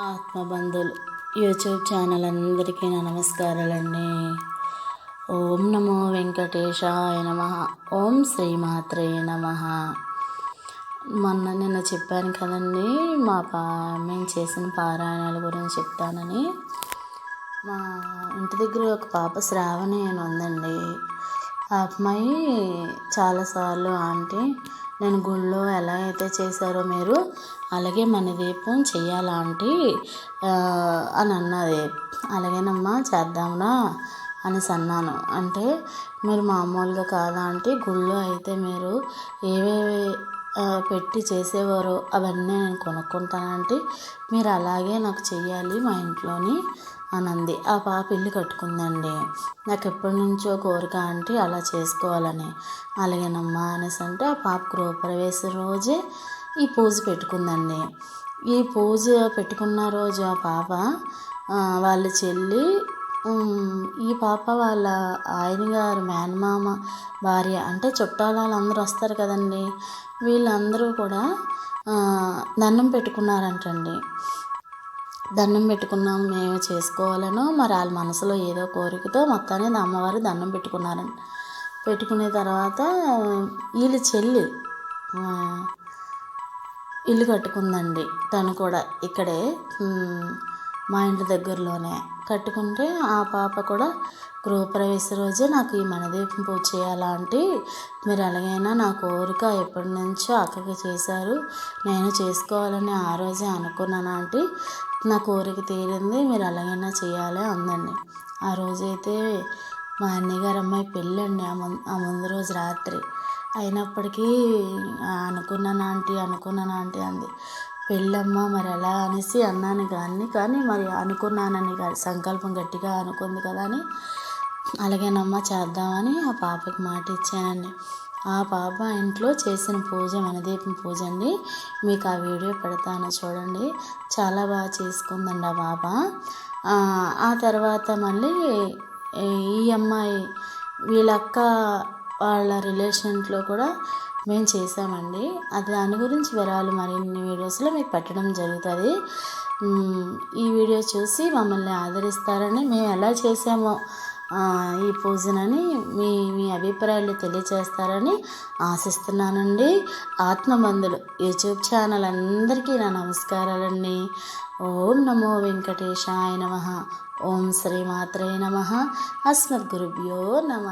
ఆత్మబంధులు. YouTube channel అందరికీ నా నమస్కారాలండి. ఓం నమో వెంకటేశాయ నమ. ఓం శ్రీమాత్రే నమ. మొన్న నిన్న చెప్పాను కదండి మా పా మేము చేసిన పారాయణాల గురించి చెప్తానని. మా ఇంటి దగ్గర ఒక పాప శ్రావణి అని ఉందండి. ఆ అమ్మాయి చాలాసార్లు ఆంటీ నేను గుళ్ళో ఎలా అయితే చేశారో మీరు అలాగే మన దీపం చెయ్యాలా ఆంటీ? అని అన్నది. అలాగేనమ్మా చేద్దాంరా అనేసి అన్నాను. అంటే మీరు మామూలుగా కాదా అంటే గుళ్ళో అయితే మీరు ఏవేవి పెట్టి చేసేవారో. అవన్నీ నేను కొనుక్కుంటానంటే మీరు అలాగే నాకు చెయ్యాలి మా ఇంట్లోని అనంది. ఆ పాప ఇల్లు కట్టుకుందండి. నాకు ఎప్పటి నుంచో కోరిక అంటే అలా చేసుకోవాలని. అలాగేనమ్మా అనేసి అంటే ఆ పాప గృహప్రవేశ రోజే ఈ పూజ పెట్టుకుందండి. ఈ పూజ పెట్టుకున్న రోజు ఆ పాప వాళ్ళ చెల్లి ఈ పాప వాళ్ళ ఆయన గారు మేనమామ భార్య అంటే చుట్టాలు వాళ్ళందరూ వస్తారు కదండి. వీళ్ళందరూ కూడా దండం పెట్టుకున్నారంటండి. దండం పెట్టుకున్నాం మేము చేసుకోవాలనో మరి వాళ్ళ మనసులో ఏదో కోరికతో మొత్తాన్ని అమ్మవారు దండం పెట్టుకున్నారండి పెట్టుకునే తర్వాత వీళ్ళ చెల్లి ఇల్లు కట్టుకుందండి. తను కూడా ఇక్కడే మా ఇంటి దగ్గరలోనే కట్టుకుంటే ఆ పాప కూడా గృహప్రవేశ రోజే నాకు ఈ మనదీపం పూజ చేయాలంటే మీరు ఎలాగైనా నా కోరిక ఎప్పటి నుంచో అక్కకి చేశారు. నేను చేసుకోవాలని ఆ రోజే అనుకున్నాను ఆంటీ. నా కోరిక తీరింది మీరు ఎలాగైనా చేయాలి అందండి. ఆ రోజైతే మా అన్నయ్య అమ్మాయి పెళ్ళండి ఆ ముందు ఆ ముందు రోజు రాత్రి. అయినప్పటికీ అనుకున్నాను ఆంటీ అనుకున్నాను ఆంటీ అంది. పెళ్ళమ్మ మరి ఎలా అనేసి అన్నాను కానీ కానీ మరి అనుకున్నానని సంకల్పం గట్టిగా అనుకుంది కదా అని అలాగేనమ్మా చేద్దామని ఆ పాపకి మాట ఇచ్చానండి. ఆ పాప ఇంట్లో చేసిన పూజ మనదీపం పూజ అండి. మీకు ఆ వీడియో పెడతాను చూడండి. చాలా బాగా చేసుకుందండి ఆ పాప. ఆ తర్వాత మళ్ళీ ఈ అమ్మాయి వీళ్ళక్క వాళ్ళ రిలేషన్లో కూడా మేము చేసామండి అది దాని గురించి వివరాలు మరిన్ని వీడియోస్లో మీకు పెట్టడం జరుగుతుంది. ఈ వీడియో చూసి మమ్మల్ని ఆదరిస్తారని మేము ఎలా చేసామో ఈ పూజనని మీ మీ అభిప్రాయాలు తెలియచేస్తారని ఆశిస్తున్నానండి. ఆత్మబంధులు యూట్యూబ్ ఛానల్ అందరికీ నా నమస్కారాలండి. ఓం నమో వెంకటేశాయ నమ. ఓం శ్రీమాత్రే నమ. అస్మద్గురుభ్యో నమ.